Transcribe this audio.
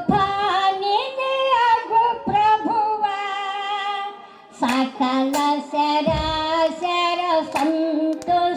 సర్వకృపానిధి అగు ప్రభువా సకల శరాశర సంతోషము